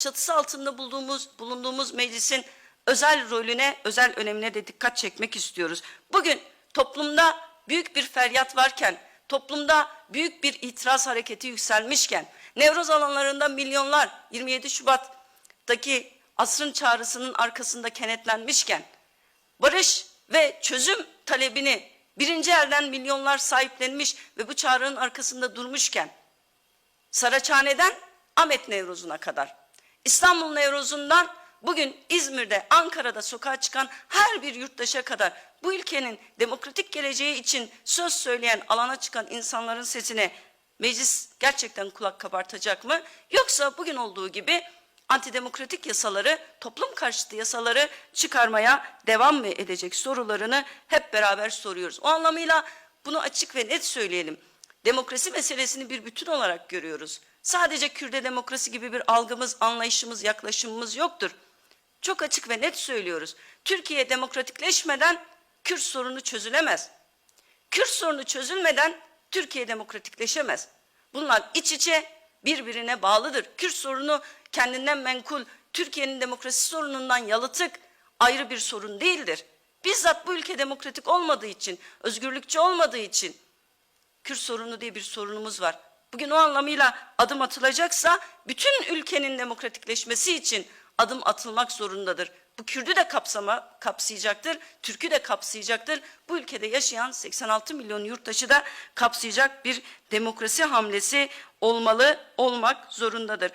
çatısı altında bulduğumuz, bulunduğumuz meclisin özel rolüne, özel önemine de dikkat çekmek istiyoruz. Bugün toplumda büyük bir feryat varken, toplumda büyük bir itiraz hareketi yükselmişken, Nevroz alanlarında milyonlar 27 Şubat'taki asrın çağrısının arkasında kenetlenmişken, barış ve çözüm talebini birinci elden milyonlar sahiplenmiş ve bu çağrının arkasında durmuşken, Saraçhane'den Ahmet Nevroz'una kadar, İstanbul Nevroz'undan bugün İzmir'de, Ankara'da sokağa çıkan her bir yurttaşa kadar bu ülkenin demokratik geleceği için söz söyleyen, alana çıkan insanların sesine meclis gerçekten kulak kabartacak mı? Yoksa bugün olduğu gibi antidemokratik yasaları, toplum karşıtı yasaları çıkarmaya devam mı edecek sorularını hep beraber soruyoruz. O anlamıyla bunu açık ve net söyleyelim. Demokrasi meselesini bir bütün olarak görüyoruz. Sadece Kürde demokrasi gibi bir algımız, anlayışımız, yaklaşımımız yoktur. Çok açık ve net söylüyoruz. Türkiye demokratikleşmeden Kürt sorunu çözülemez. Kürt sorunu çözülmeden Türkiye demokratikleşemez. Bunlar iç içe birbirine bağlıdır. Kürt sorunu kendinden menkul, Türkiye'nin demokrasi sorunundan yalıtık ayrı bir sorun değildir. Bizzat bu ülke demokratik olmadığı için, özgürlükçü olmadığı için Kürt sorunu diye bir sorunumuz var. Bugün o anlamıyla adım atılacaksa bütün ülkenin demokratikleşmesi için adım atılmak zorundadır. Bu Kürt'ü de kapsama kapsayacaktır, Türk'ü de kapsayacaktır. Bu ülkede yaşayan 86 milyon yurttaşı da kapsayacak bir demokrasi hamlesi olmalı, olmak zorundadır.